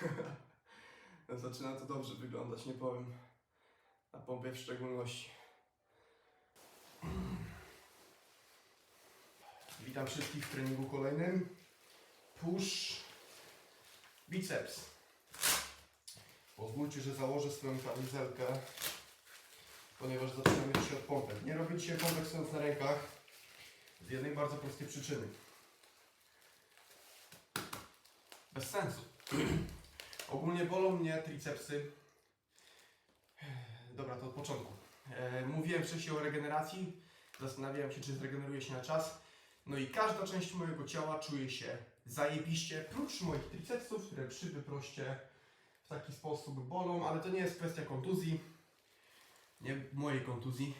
Zaczyna to dobrze wyglądać, nie powiem. Na pompie w szczególności. Witam wszystkich w treningu kolejnym. Push biceps. Pozwólcie, że założę swoją kamizelkę, ponieważ zaczynamy dzisiaj od pompek. Nie robię dzisiaj pompek na rękach z jednej bardzo prostej przyczyny. Bez sensu. Ogólnie bolą mnie tricepsy. Dobra, to od początku. E, mówiłem wcześniej o regeneracji. Zastanawiałem się, czy zregeneruje się na czas. No i każda część mojego ciała czuje się zajebiście, prócz moich tricepsów, które przy wyproście w taki sposób bolą, ale to nie jest kwestia kontuzji. Nie mojej kontuzji,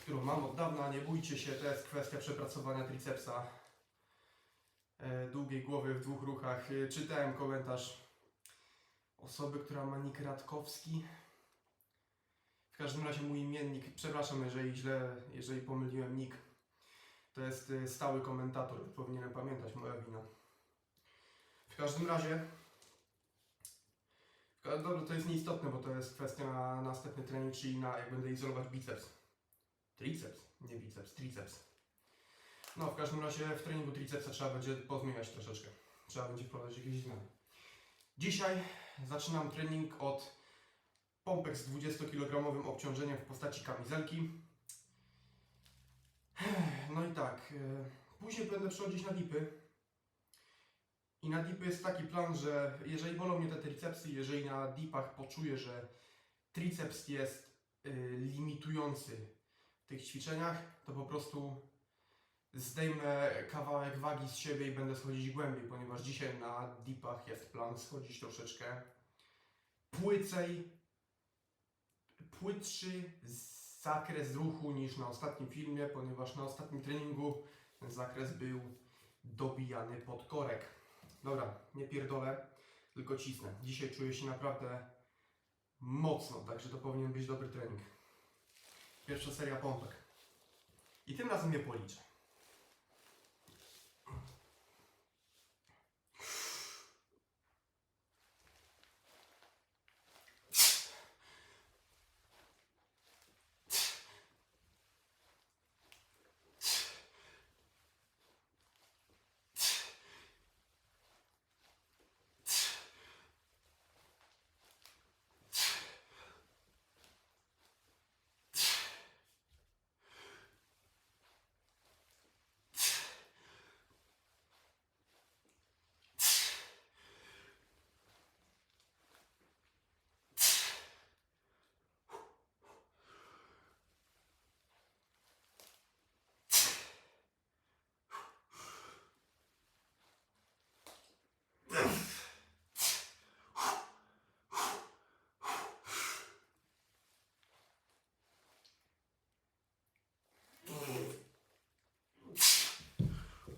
którą mam od dawna. Nie bójcie się, to jest kwestia przepracowania tricepsa e, długiej głowy w dwóch ruchach. E, Czytałem komentarz osoby, która ma nick Radkowski. W każdym razie mój imiennik, przepraszam, jeżeli źle, jeżeli pomyliłem nick. To jest y, stały komentator, powinienem pamiętać, moja wina. W każdym razie, dobra, to jest nieistotne, bo to jest kwestia na następny trening, czyli na jak będę izolować biceps. Triceps, nie biceps, triceps. No, w każdym razie w treningu tricepsa trzeba będzie pozmieniać troszeczkę. Trzeba będzie wprowadzić jakieś zmiany. Dzisiaj zaczynam trening od pompek z 20-kg obciążeniem w postaci kamizelki. No i tak, e, później będę przechodzić na dipy. I na dipy jest taki plan, że jeżeli bolą mnie te tricepsy, jeżeli na dipach poczuję, że triceps jest y, limitujący w tych ćwiczeniach, to po prostu zdejmę kawałek wagi z siebie i będę schodzić głębiej, ponieważ dzisiaj na dipach jest plan schodzić troszeczkę płycej, płytszy zakres ruchu niż na ostatnim filmie, ponieważ na ostatnim treningu ten zakres był dobijany pod korek. Dobra, nie pierdolę, tylko cisnę. Dzisiaj czuję się naprawdę mocno, także to powinien być dobry trening. Pierwsza seria pompek. I tym razem nie policzę.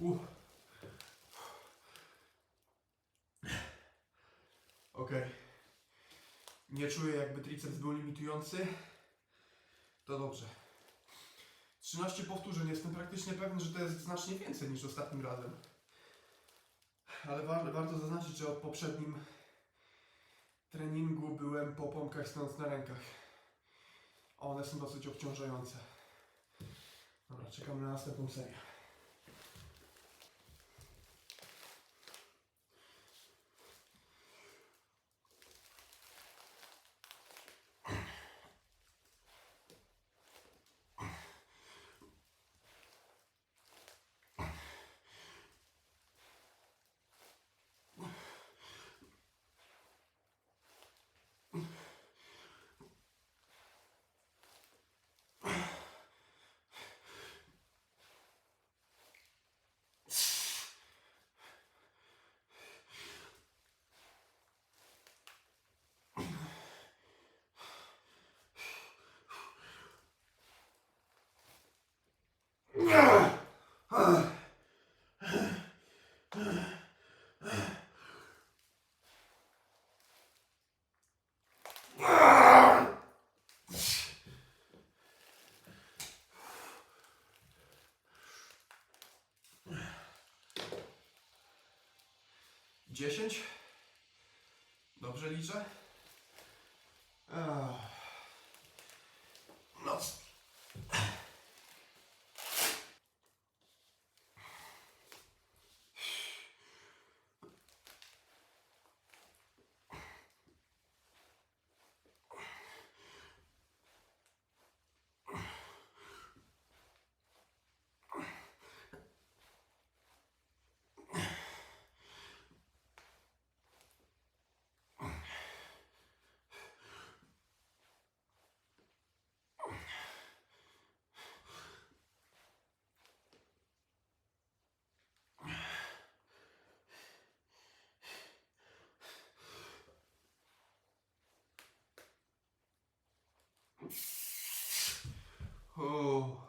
Uff. Okej. Nie czuję jakby triceps był limitujący. To dobrze. 13 powtórzeń. Jestem praktycznie pewny, że to jest znacznie więcej niż ostatnim razem. Ale wa- warto zaznaczyć, że od poprzednim treningu byłem po pompkach stojąc na rękach. One są dosyć obciążające. Dobra, czekamy na następną serię. Dziesięć. Dobrze liczę? Ech. No. O.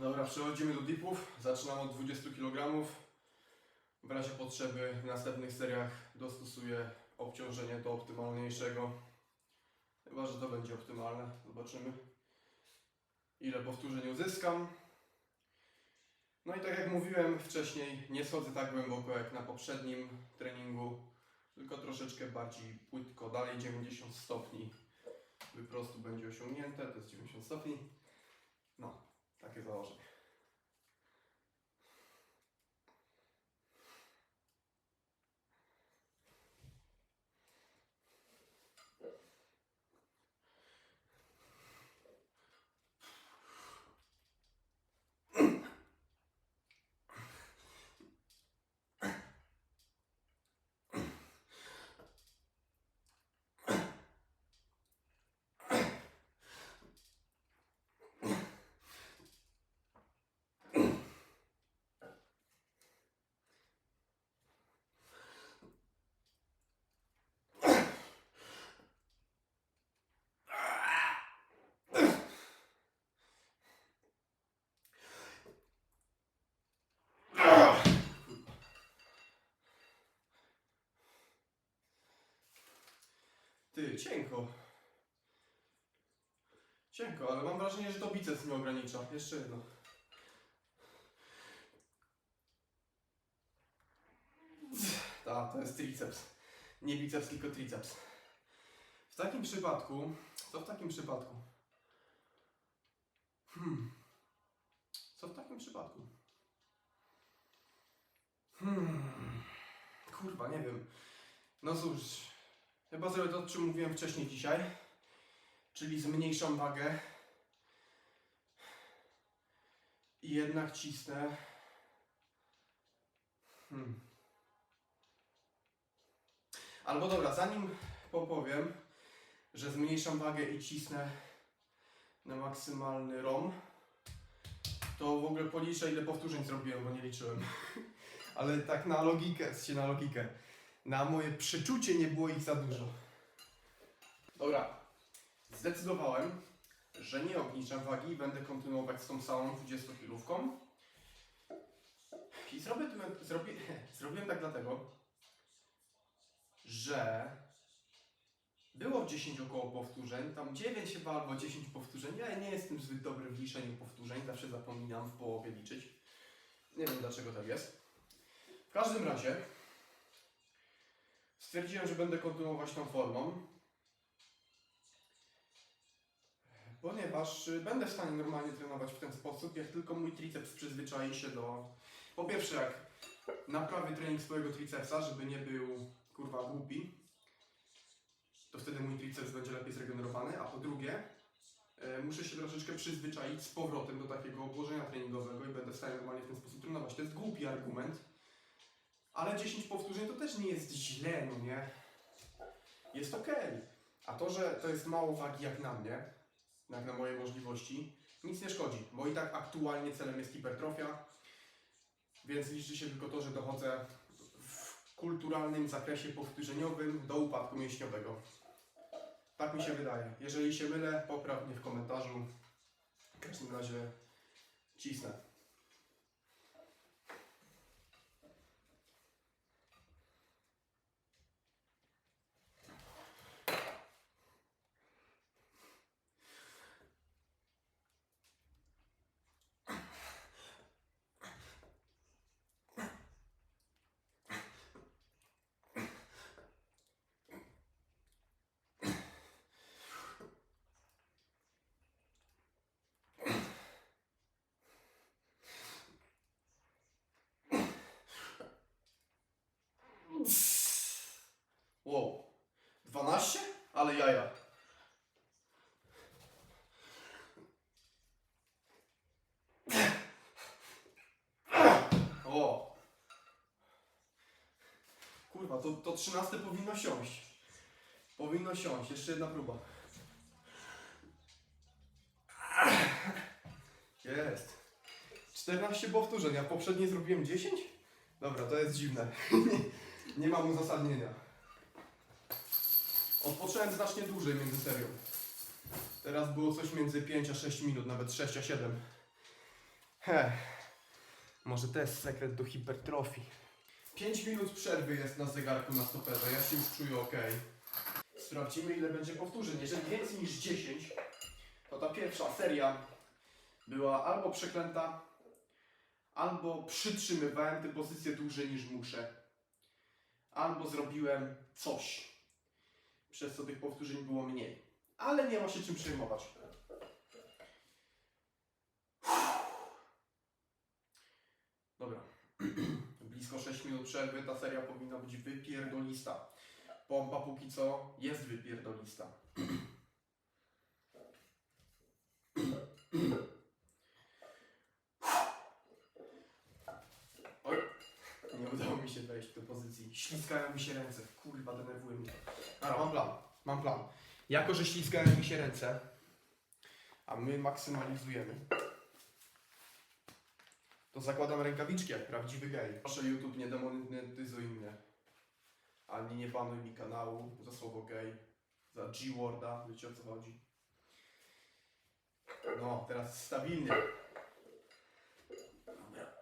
Dobra, przechodzimy do dipów. Zaczynam od 20 kg. W razie potrzeby w następnych seriach dostosuję obciążenie do optymalniejszego. Chyba, że to będzie optymalne. Zobaczymy. Ile powtórzeń uzyskam. No i tak jak mówiłem wcześniej, nie schodzę tak głęboko jak na poprzednim treningu, tylko troszeczkę bardziej płytko, dalej 90 stopni. Wyprostu będzie osiągnięte, to jest 90 stopni. No, Ακριβώς. Ty, cienko. Cienko, ale mam wrażenie, że to biceps mnie ogranicza. Jeszcze jedno. Ta, to jest triceps. Nie biceps, tylko triceps. W takim przypadku, co w takim przypadku? Hmm. Co w takim przypadku? Hmm. Kurwa, nie wiem. No cóż, Chyba zrobię to, o czym mówiłem wcześniej dzisiaj, czyli zmniejszam wagę i jednak cisnę. Hmm. Albo dobra, zanim popowiem, że zmniejszam wagę i cisnę na maksymalny ROM, to w ogóle policzę ile powtórzeń zrobiłem, bo nie liczyłem. Ale tak na logikę, się na logikę. Na moje przeczucie nie było ich za dużo. Dobra, zdecydowałem, że nie obniżam wagi i będę kontynuować z tą samą 20 kilówką. I zrobię, zrobię, zrobiłem tak dlatego, że było 10 około powtórzeń, tam 9 chyba albo 10 powtórzeń. Ja nie jestem zbyt dobry w liczeniu powtórzeń, zawsze zapominam w połowie liczyć. Nie wiem dlaczego tak jest. W każdym razie Stwierdziłem, że będę kontynuować tą formą, ponieważ y, będę w stanie normalnie trenować w ten sposób, jak tylko mój triceps przyzwyczai się do... Po pierwsze, jak naprawię trening swojego tricepsa, żeby nie był kurwa głupi, to wtedy mój triceps będzie lepiej zregenerowany, a po drugie, y, muszę się troszeczkę przyzwyczaić z powrotem do takiego obłożenia treningowego i będę w stanie normalnie w ten sposób trenować. To jest głupi argument, ale 10 powtórzeń to też nie jest źle, no nie? Jest ok. A to, że to jest mało wagi jak na mnie, jak na moje możliwości, nic nie szkodzi, bo i tak aktualnie celem jest hipertrofia, więc liczy się tylko to, że dochodzę w kulturalnym zakresie powtórzeniowym do upadku mięśniowego. Tak mi się wydaje. Jeżeli się mylę, popraw mnie w komentarzu. W każdym razie Cisnę. Wow. 12? Ale jaja. O. Kurwa, to, to 13 powinno siąść. Powinno siąść. Jeszcze jedna próba. Jest. 14 powtórzeń, a poprzednie zrobiłem 10? Dobra, to jest dziwne. Nie mam uzasadnienia. Odpocząłem znacznie dłużej między serią. Teraz było coś między 5 a 6 minut, nawet 6 a 7. He. Może to jest sekret do hipertrofii. 5 minut przerwy jest na zegarku na stoperze, ja się już czuję ok. Sprawdzimy ile będzie powtórzeń. Jeżeli więcej niż 10, to ta pierwsza seria była albo przeklęta, albo przytrzymywałem tę pozycję dłużej niż muszę, albo zrobiłem coś, przez co tych powtórzeń było mniej. Ale nie ma się czym przejmować. Dobra. Blisko 6 minut przerwy, ta seria powinna być wypierdolista. Pompa póki co jest wypierdolista. Oj, nie udało mi się wejść do pozycji. Ślizgają mi się ręce. Kurwa, denerwuje mnie. Dobra, mam plan. Mam plan. Jako, że ślizgają mi się ręce, a my maksymalizujemy, to zakładam rękawiczki jak prawdziwy gej. Proszę YouTube, nie demonetyzuj mnie. Ani nie panuj mi kanału za słowo gej. Za G-Worda, wiecie o co chodzi. No, teraz stabilnie. Dobra.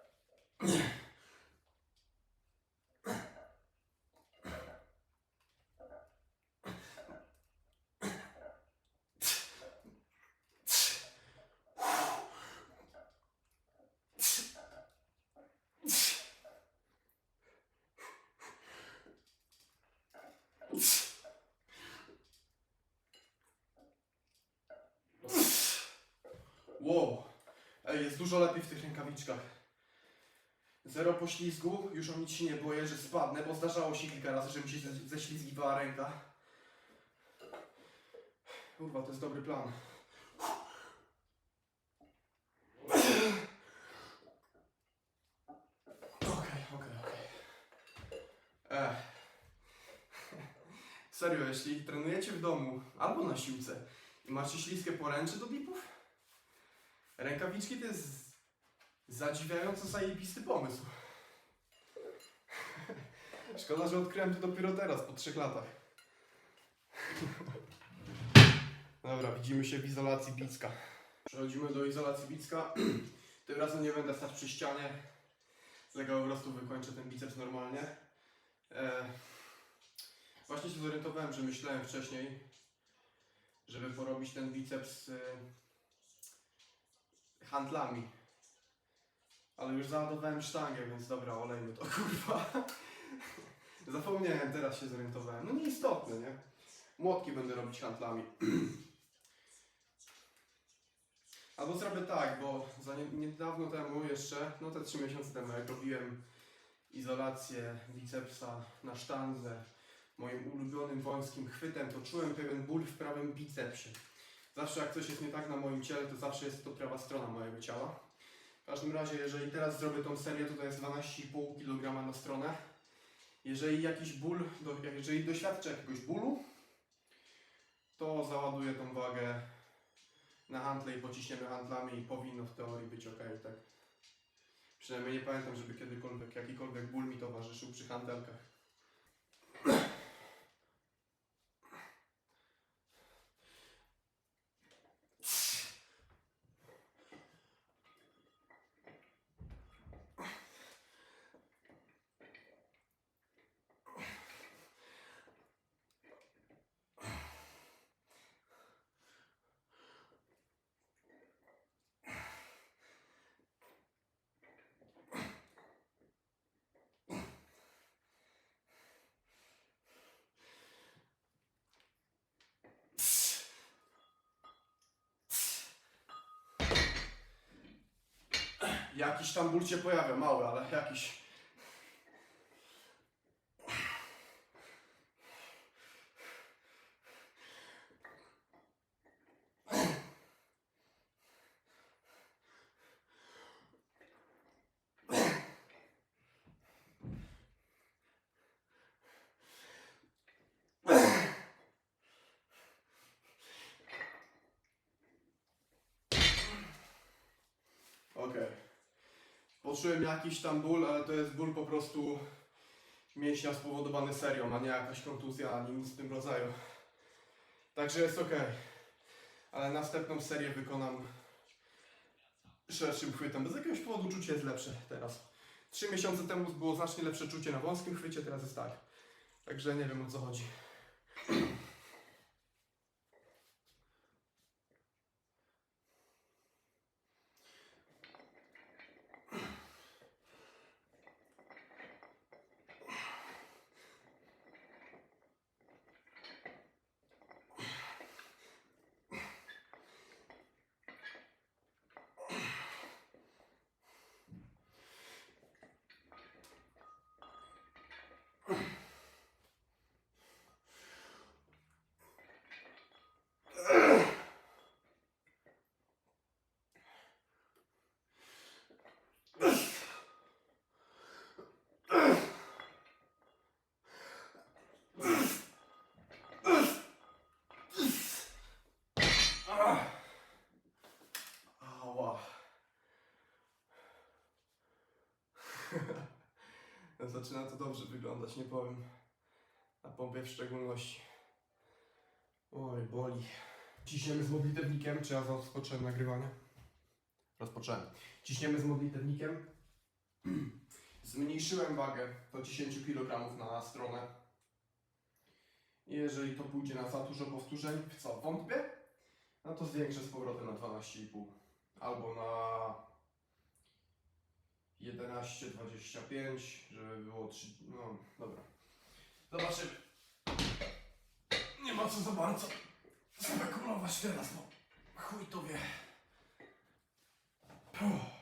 Ej, jest dużo lepiej w tych rękawiczkach. Zero poślizgu, już o nic się nie boję, że spadnę, bo zdarzało się kilka razy, że mi się ze- ześlizgiwała ręka. Kurwa, to jest dobry plan. Ech. Serio, jeśli trenujecie w domu albo na siłce i macie śliskie poręcze do dipów, rękawiczki to jest zadziwiająco zajebisty pomysł. Szkoda, że odkryłem to dopiero teraz, po trzech latach. Dobra, widzimy się w izolacji Bicka. Przechodzimy do izolacji Bicka. Tym razem nie będę stać przy ścianie. Z tego po prostu wykończę ten biceps normalnie. E, właśnie się zorientowałem, że myślałem wcześniej, żeby porobić ten biceps e, handlami. Ale już załadowałem sztangę, więc dobra, olejmy to, kurwa. Zapomniałem, teraz się zorientowałem. No nieistotne, nie? Młotki będę robić handlami. Albo zrobię tak, bo za nie, niedawno temu jeszcze, no te 3 miesiące temu, jak robiłem izolację bicepsa na sztandze moim ulubionym wąskim chwytem, to czułem pewien ból w prawym bicepsie. Zawsze jak coś jest nie tak na moim ciele, to zawsze jest to prawa strona mojego ciała. W każdym razie, jeżeli teraz zrobię tą serię, to to jest 12,5 kg na stronę. Jeżeli jakiś ból, jeżeli doświadczę jakiegoś bólu, to załaduję tą wagę na handle i pociśniemy handlami i powinno w teorii być ok, tak? Przynajmniej nie pamiętam, żeby kiedykolwiek jakikolwiek ból mi towarzyszył przy handelkach. Jakiś tam ból się pojawia, mały, ale jakiś. Okej. Poczułem jakiś tam ból, ale to jest ból po prostu mięśnia spowodowany serią, a nie jakaś kontuzja, ani nic w tym rodzaju. Także jest ok. Ale następną serię wykonam szerszym chwytem. Bez jakiegoś powodu czucie jest lepsze teraz. Trzy miesiące temu było znacznie lepsze czucie na wąskim chwycie, teraz jest tak. Także nie wiem o co chodzi. Zaczyna to dobrze wyglądać, nie powiem. Na pompie w szczególności. Oj, boli. Ciśniemy z modlitewnikiem, czy ja rozpocząłem nagrywanie? Rozpocząłem. Ciśniemy z modlitewnikiem. Zmniejszyłem wagę do 10 kg na stronę. Jeżeli to pójdzie na za dużo powtórzeń, w co wątpię, no to zwiększę z powrotem na 12,5 albo na 11,25, żeby było 3. No dobra. Zobaczymy. Nie ma co za bardzo spekulować teraz, no. Chuj to wie. Puh.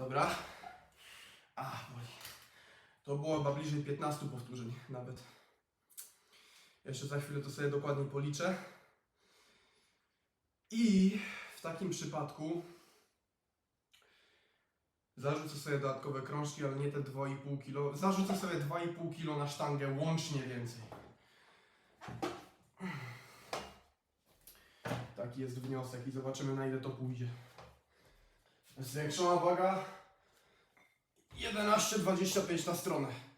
Dobra. A, boli. To było chyba bliżej 15 powtórzeń nawet. Jeszcze za chwilę to sobie dokładnie policzę. I w takim przypadku zarzucę sobie dodatkowe krążki, ale nie te 2,5 kg. Zarzucę sobie 2,5 kg na sztangę, łącznie więcej. Taki jest wniosek i zobaczymy na ile to pójdzie. Zwiększona waga 11,25 na stronę.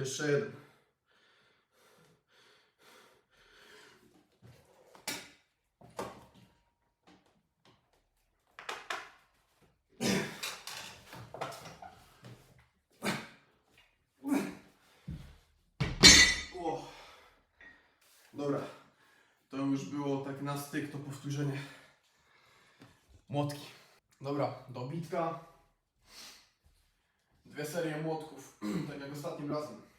Jeszcze jeden. O. Dobra. To już było tak na styk to powtórzenie. Młotki. Dobra, dobitka. Dwie serie młotków, tak jak ostatnim razem.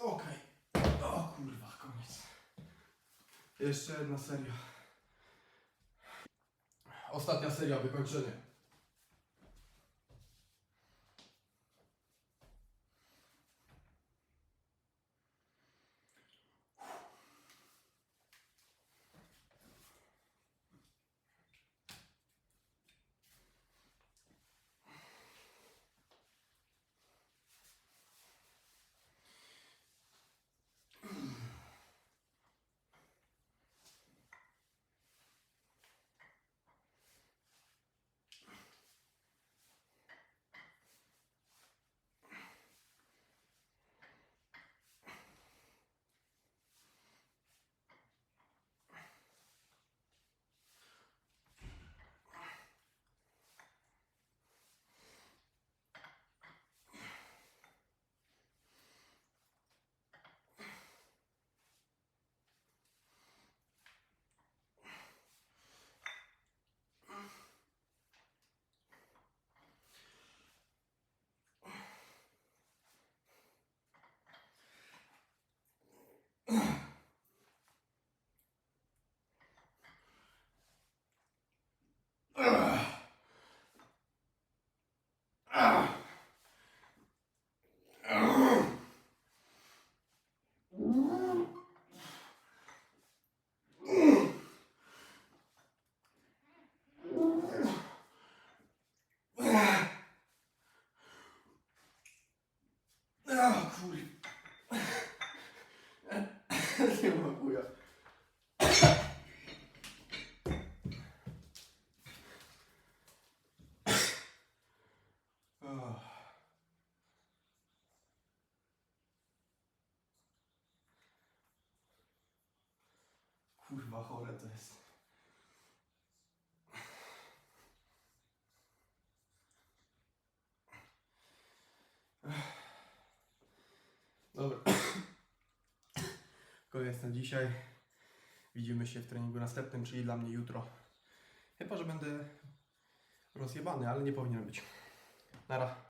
Okej. O kurwa, koniec. Jeszcze jedna seria. Ostatnia seria, wykończenie. O kur... Nie ma chuja. Oh. Kurwa chore to jest. Dobra. Koniec na dzisiaj. Widzimy się w treningu następnym, czyli dla mnie jutro. Chyba, że będę rozjebany, ale nie powinien być. Nara.